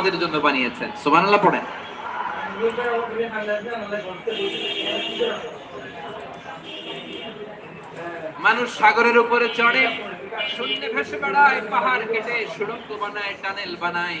আমাদের জন্য বানিয়েছেন। সুবহানাল্লাহ, পড়েন। মানুষ সাগরের উপরে চড়ে, শূন্য ভেসে বেড়ায়, পাহাড় কেটে, সুড়ঙ্গ বানায়, টানেল বানায়।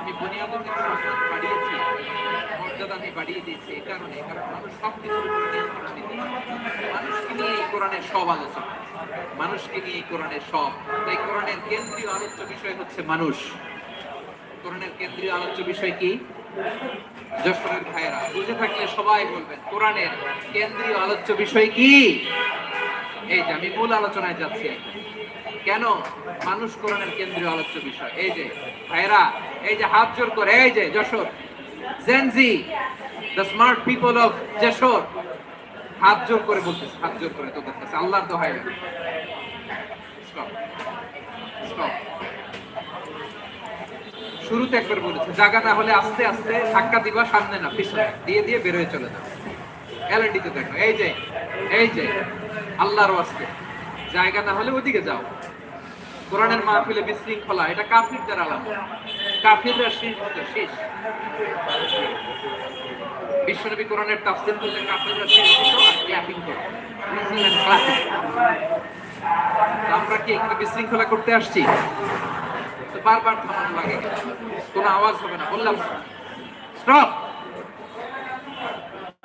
আমি বনি আদমের সম্মান বাড়িয়েছি, মর্যাদা আমি বাড়িয়ে দিয়েছি, এই কারণে। মানুষকে নিয়ে এই কোরআনের সব আলোচনা, মানুষকে নিয়ে এই কোরআনের সব। তাই কোরআনের কেন্দ্রীয় আলোচ্য বিষয় হচ্ছে মানুষ। কোরআনের কেন্দ্রীয় আলোচ্য বিষয় কি? যশোরের ভাইয়েরা, বুঝে থাকলে সবাই বলবেন, কোরআনের কেন্দ্রীয় আলোচ্য বিষয় কি? এই যে আমি মূল আলোচনায় যাচ্ছি কেন মানুষ কোরআনের কেন্দ্রীয় আলোচ্য বিষয়? এই যে ভাইরা এই যে হাত জোর করে, এই যে Jashore. Gen Z the smart people of Jashore. হাত জোর করে বলতেছে, হাত জোর করে তোদের কাছে। আল্লাহর দোহাই স্টপ শুরুতে একবার বলেছে জায়গা না হলে আস্তে আস্তে ধাক্কা দিবা, সামনে না, পিছনে। দিয়ে দিয়ে বেরোয় চলে যাও। এলএনডিতে দেখো, এই যে এই যে। আল্লাহর ওয়াস্তে। জায়গা না হলে ওদিকে যাও। কোরআনের মাহফিলে বিশৃঙ্খলা, এটা কাফিরদের আলাম কাফিররা শেষ শেষ। বিশ্বনবী কোরআনের তাফসীর করলে কাফিররা শেষ। আর আমরা কি এখানে বিশৃঙ্খলা করতে আসছি? বারবার থামানো লাগে। কোনো আওয়াজ হবে না। বললাম স্টপ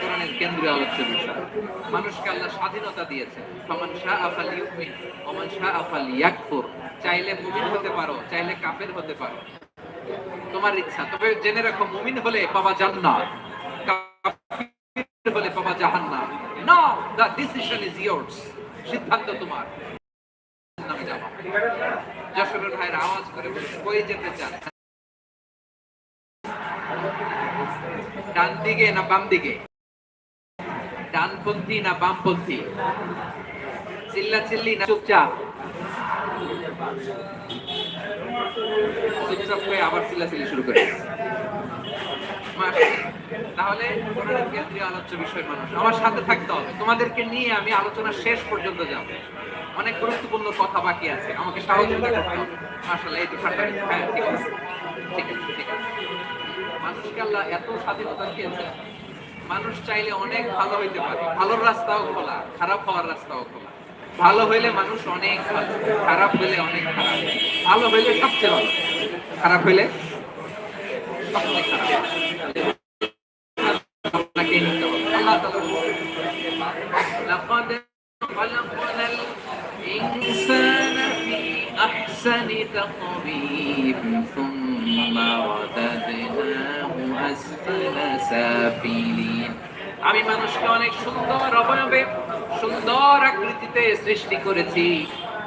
কোরআনের কেন্দ্রীয় আলোচ্য বিষয়। মানুষকে আল্লাহ স্বাধীনতা দিয়েছে ফমান শাহ আফাল ইউমিন ওমান শাহ আফাল ইয়াকফুর চাইলে মুমিন হতে পারো, চাইলে কাফের হতে পারো। তোমার ইচ্ছা, তবে জেনে রাখো, মুমিন হলে পাবা জান্নাত। কাফির হলে পাবা জাহান্নাম। No the decision is yours সিদ্ধান্ত তোমার। নামে যাবা। যশোরের ভাইয়ের আওয়াজ করে কই যেতে চান? ডান দিকে না বাম দিকে? ডানপন্থী না বামপন্থী? চিল্লা চিল্লি না চুপচাপ? চুপচাপ হয়ে আবার চিল্লাচিল্লি শুরু করে। তাহলে কেন্দ্রীয় আলোচ্য বিষয় মানুষ। আমার সাথে থাকতে হবে। তোমাদেরকে নিয়ে আমি আলোচনা শেষ পর্যন্ত যাব। অনেক গুরুত্বপূর্ণ কথা বাকি আছে। আমাকে সহযোগিতা করতে হবে। মাশাআল্লাহ, এই তো হ্যাঁ আছে। ঠিক আছে ঠিক আছে। মানুষকে আল্লাহ এত স্বাধীনতা দিয়েছে মানুষ চাইলে অনেক ভালো হইতে পারে ভালোর রাস্তাও খোলা খারাপ হওয়ার রাস্তাও খোলা ভালো হইলে মানুষ অনেক ভালো খারাপ হইলে অনেক খারাপ ভালো হইলে সবচেয়ে ভালো খারাপ হইলে সবচেয়ে খারাপ আপনাকে নিতে হবে আল্লাহ তাআলা বলছেন, لقد خلقنا الإنسان في أحسن تقويم ثم رددناه أسفل سافلين আমি মানুষকে অনেক সুন্দর অবয়বে, সুন্দর আকৃতিতে সৃষ্টি করেছি।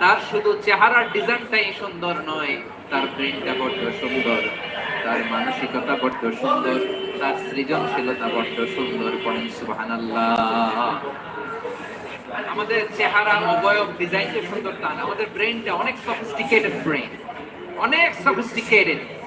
তার শুধু চেহারার ডিজাইনটাই সুন্দর নয়, তার ব্রেনটা বড্ড সুন্দর, তার মানসিকতা বড্ড সুন্দর, তার সৃজনশীলতা বড্ড সুন্দর পড়েন সুবহানাল্লাহ। আমাদের চেহারা, অবয়ব, ডিজাইনটা সুন্দর তা না, আমাদের ব্রেনটা অনেক সফিস্টিকেটেড ব্রেন অনেক সফিস্টিকেটেড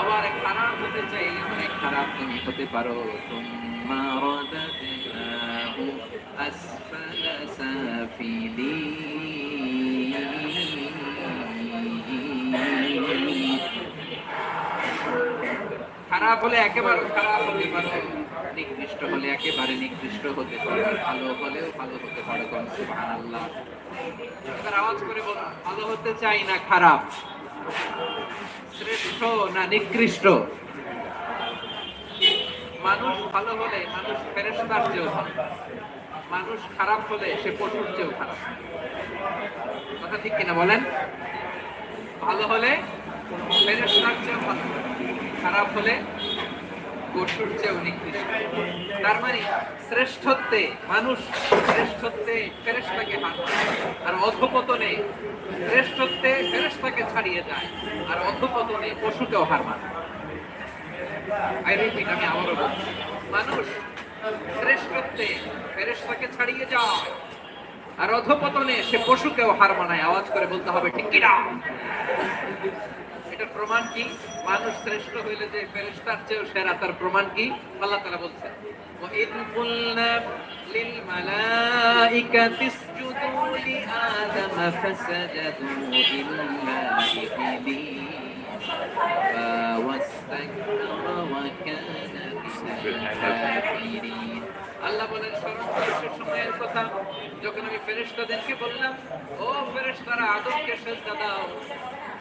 আবার খারাপ হতে চাইলে অনেক খারাপ তুমি হতে পারো। খারাপ হলে একেবারে খারাপ হতে পারো, নিকৃষ্ট হলে একেবারে নিকৃষ্ট হতে পারে, ভালো হলেও ভালো হতে পারে। সুবহান আল্লাহ এবার আওয়াজ করে বলুন, ভালো হতে চাই না খারাপ? শ্রেষ্ঠ না নিকৃষ্ট? মানুষ ভালো হলে মানুষ ফেরেস্তার চেয়েও ভালো। মানুষ খারাপ হলে সে পশুর চেয়েও খারাপ। কথা ঠিক কিনা বলেন? ভালো হলে ফেরেস্তার চেয়েও ভালো। খারাপ হলে পশুর চেয়েও নিকৃষ্ট তার মানে শ্রেষ্ঠত্বে মানুষ শ্রেষ্ঠত্বে ফেরেস্তাকে হার মানায়। আর অধপতনে শ্রেষ্ঠত্বে ফেরেস্তাকে ছাড়িয়ে যায় আর অধপতনে পশুকেও হার মানে আই রিপিট আমি আবারও বলছি, মানুষ শ্রেষ্ঠত্বে ফেরেশতাকে ছাড়িয়ে যায় আর অধপতনে সে পশুকেও হার মানায়। আওয়াজ করে বলতে হবে, ঠিক এটার প্রমাণ কি মানুষ শ্রেষ্ঠ হইলে যে ফেরেশতার চেয়েও সেরা তার প্রমাণ কি আল্লাহ তাআলা বলছেন وَإِذْ قُلْنَا لِلْمَلَائِكَةِ اسْجُدُوا لِآدَمَ فَسَجَدُوا إِلَّا إِبْلِيسَ واستكبر وكان من الكافرين আল্লাহ বলেন স্মরণ করো সময়ের কথা যখন আমি ফেরেশতাদেরকে বললাম, ও ফেরেশতারা, আদমকে সেজদা দাও।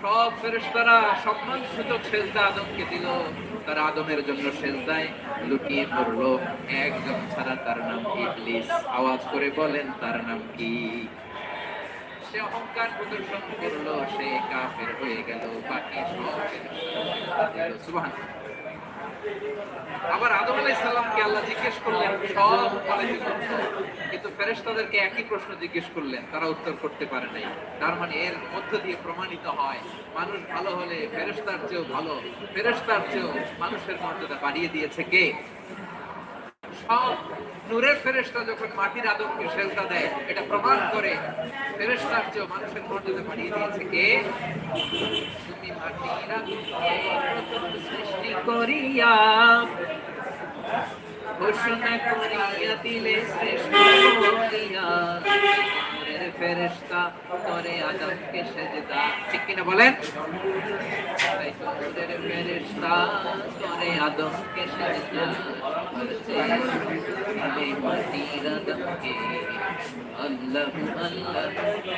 সব ফেরেশতারা সম্মান সূচক সেজদা আদমকে দিল। তারা আদমের জন্য সেজদায় লুটিয়ে পড়ল। একজন ছাড়া তার নাম ইবলিস। আওয়াজ করে বলেন, তার নাম কি? সে অহংকার প্রদর্শন করল, সে কাফের হয়ে গেল। বাকি সব সুবহান আবার আদম আলাই সাল্লামকে আল্লাহ জিজ্ঞেস করলেন, সব বলে দিল কিন্তু ফেরেশতাদেরকে একই প্রশ্ন জিজ্ঞেস করলেন, তারা উত্তর করতে পারে নাই। তার মানে এর মধ্য দিয়ে প্রমাণিত হয়, মানুষ ভালো হলে ফেরেশতার চেয়েও ভালো, ফেরেশতার চেয়েও মানুষের মর্যাদা বাড়িয়ে দিয়েছে কে? সব নূরের ফেরেস্তা যখন মাটির আদমকে সেজদা দেয়, এটা প্রমাণ করে ফেরেস্তার চেয়েও মানুষের মর্যাদা বাড়িয়ে দিয়েছে কে? তুমি মাটির সৃষ্টি করিয়া ঘোষণা করিয়া দিলে শ্রেষ্ঠ ফেরেশতা করে আদমকে সেজদা। ঠিক কিনা বলেন? তাই তো ফেরেশতা করে আদমকে সেজদা আল্লাহ আল্লাহ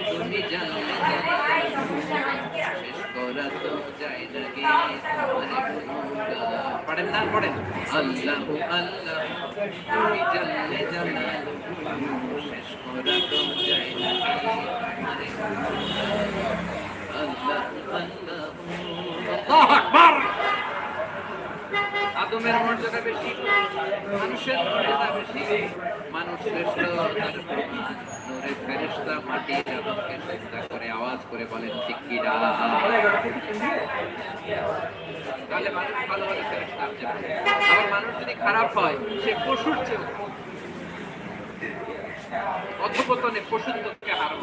তুমি জানলে পড়েন না, পড়েন। আল্লাহ আল্লাহ করে আওয়াজ করে বলেন তাহলে মানুষ ভালো হলে আবার মানুষ যদি খারাপ হয়, সে পশুর খারাপ। অধপতনে পশুত্বকে হার